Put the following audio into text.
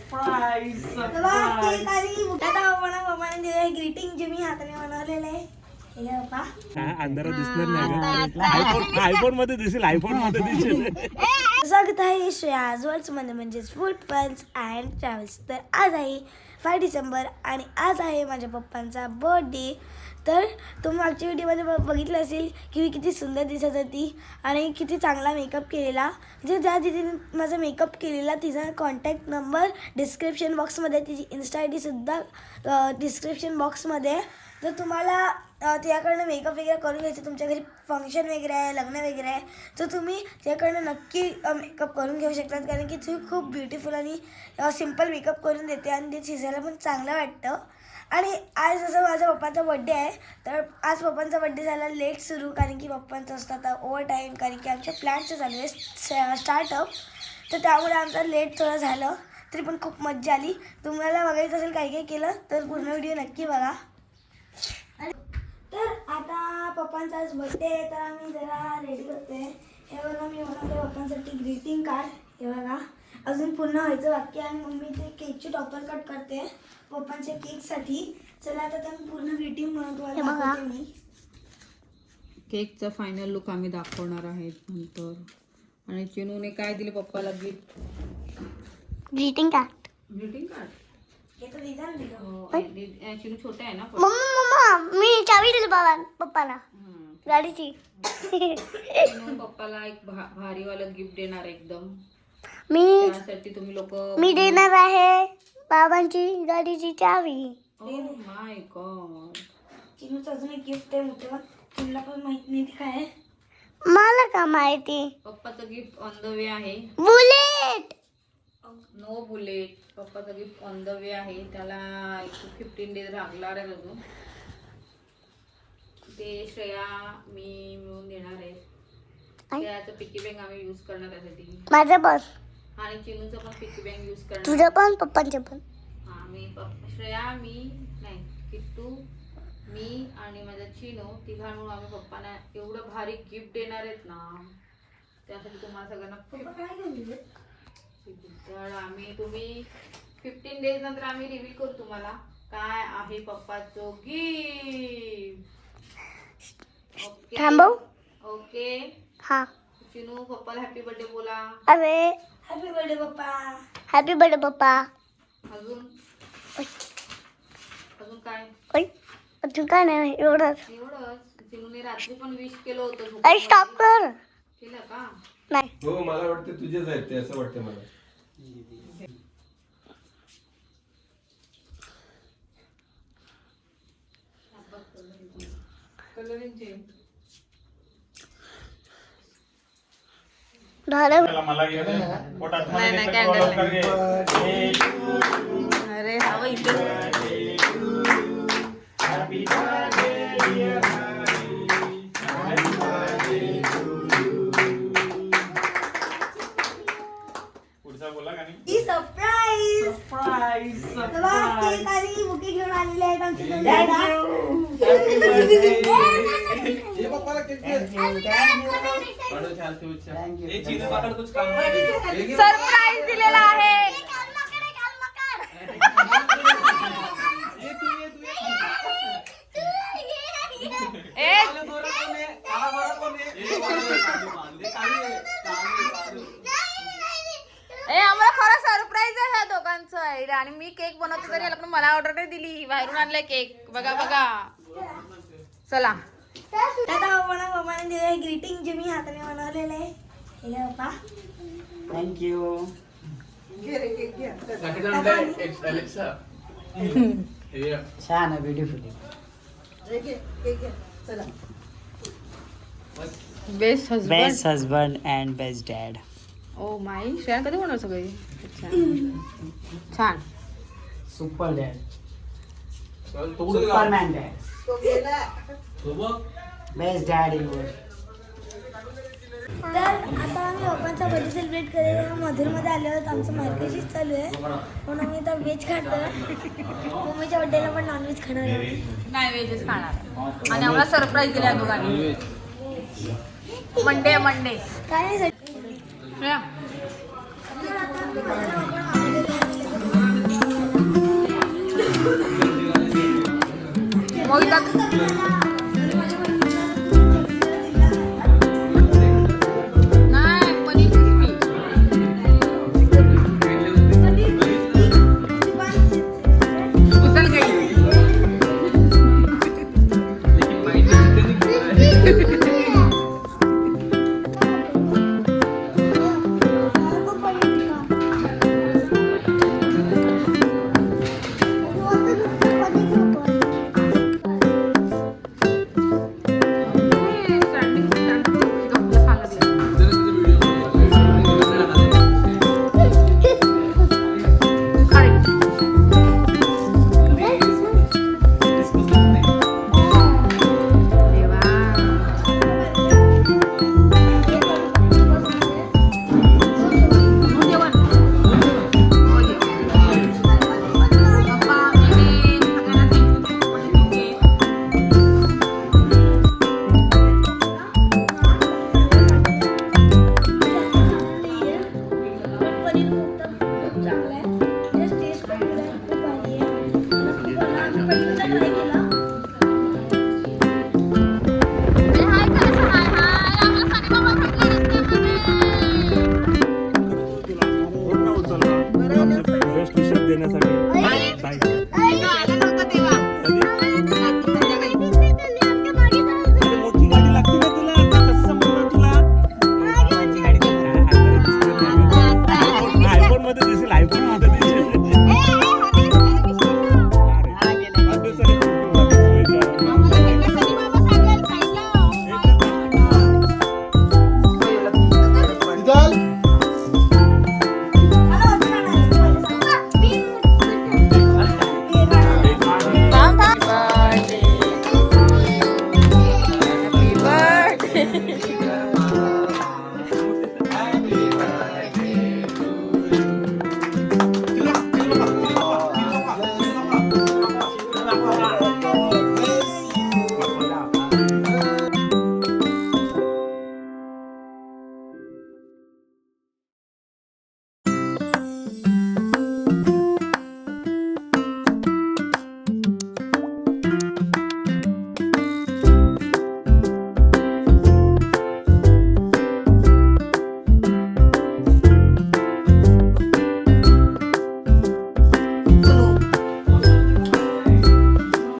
Surprise greeting जे मी हाताने बनवलेलं आहे हे हा, अंधारात दिसणार नाही आयफोनमध्ये दिसेल आयफोनमध्ये दिसेल. स्वागत आहे श्रेयाज वर्ल्ड्समध्ये म्हणजेच फूड फन्स अँड ट्रॅव्हल्स तर आज आहे फाय डिसेंबर आणि आज आहे माझ्या पप्पांचा बर्थडे तर तुम्ही मागच्या व्हिडिओमध्ये ब- बघितलं असेल की मी किती सुंदर दिसत होती आणि किती चांगला मेकअप केलेला. म्हणजे ज्या दिदीने माझा मेकअप केलेला तिचा कॉन्टॅक्ट नंबर डिस्क्रिप्शन बॉक्समध्ये तिची इन्स्टा आय डीसुद्धा डिस्क्रिप्शन बॉक्समध्ये आहे. तर तुम्हाला त्याकडनं मेकअप वगैरे करून घ्यायचं तुमच्या घरी फंक्शन वगैरे आहे लग्न वगैरे आहे तर तुम्ही त्याकडनं नक्की मेकअप करून घेऊ शकतात. कारण की ती खूप ब्युटिफुल आणि सिंपल मेकअप करून देते आणि ते शिजायला पण चांगलं वाटतं. आणि आज जसं माझ्या पप्पाचा बड्डे आहे तर आज पप्पांचा बड्डे झाला लेट सुरू. कारण की पप्पांचं असतं आता ओव्हर टाईम कारण की आमच्या प्लॅनचं चालू आहे स्टार्टअप तर त्यामुळे आमचं लेट थोडं झालं तरी पण खूप मजा आली. तुम्हाला बघायचं असेल काय काय केलं तर पूर्ण व्हिडिओ नक्की बघा. तर आता पप्पांचा आज बड्डे आहे तर आम्ही जरा रेडी करतोय. हे बघा मी बनवले पप्पांसाठी ग्रीटिंग कार्ड हे बघा अजून पूर्ण व्हायचं बाकी आणि मम्मी ते केकचे टॉपर कट करते पप्पांच्या केकसाठी चला आता त्या पूर्ण ग्रीटिंग म्हणून तुम्हाला दाखवते मी. केकचा फायनल लुक आम्ही दाखवणार आहेत नंतर. आणि चिनूने काय दिले पप्पाला gift greeting card greeting card छोटा आहे ना पण. मम्मा मम्मा मी चावी दिली बाबा पप्पाला. हं. गाडीची. पप्पाला एक भा- भारीवालं गिफ्ट देणार आहे एकदम. मी त्यासाठी तुम्ही लोक मी देणार आहे बाबांची गाडीची चावी. माय गॉड चिनूचं अजून एक गिफ्ट आहे मोठं. चिनूला पण माहीत नाही ते काय आहे. मला का माहिती? पप्पाचं गिफ्ट ऑन द वे आहे. बुलेट नो बुलेट पप्पाचं गिफ्ट ऑन द वे आहे. त्याला एक फिफ्टीन डेज लागणार आहे अजून ते श्रेया मी मिळून देणार आहे. श्रेयाचं पिकी बँक आम्ही यूज करणार त्यासाठी माझं पण. आणि चिनूचं पण पिकी बँक यूज करणार तुझं पण पप्पांचं पण. हा मी पप- श्रेया मी नाही किट्टू मी आणि माझा चिनू तिघा मिळून आम्ही पप्पांना एवढं भारी गिफ्ट देणार आहेत ना. त्यासाठी तुम्हाला सगळ्यांना खूप तर आम्ही तुम्ही फिफ्टीन डेज नंतर आम्ही रिव्हील करू तुम्हाला काय आहे पप्पाचं गिफ्ट ओके थांबव. ओके हा. चिनू पप्पाला हॅपी बर्थडे बोला. अरे. हॅपी बर्थडे पप्पा. हॅपी बर्थडे पप्पा. अजून? अजून काय? ओय. तू काय नाही एवढंच. एवढंच? चिनूने रात्री पण विश केलं होतं अरे. स्टॉप कर. केलं का? नाही. हो मला वाटतं तुझेच आहेत ते असं वाटतं मला. कॅन्डल अरे हवं इथे. सरप्राईज दिलेला आहे. ए. आम्हाला खरं सरप्राईज आहे ह्या दोघांचं आणि मी केक बनवते तरी याला पण मला ऑर्डर नाही दिली. बाहेरून आणलाय केक बघा बघा. चला. दिले ग्रीटिंग जे मी हाताने बनवलेलं आहे. हे थँक्यू छान आहे beautiful best best husband and best dad oh my Shreya कधी बनवलं सगळे अच्छा छान. Super dad superman dad best dad your तर आता आम्ही पप्पांचा बर्थडे सेलिब्रेट करायला मधुरमध्ये आलो आहोत आमचं मार्केटशीच चालू आहे. म्हणून आम्ही आता व्हेज खातो मम्मीच्या बड्डेला पण नॉनव्हेज खाणार नाही व्हेजच खाणार. आणि आम्हाला सरप्राईज दिल्या दोघांनी मंडे मंडे काय नाही 거기다.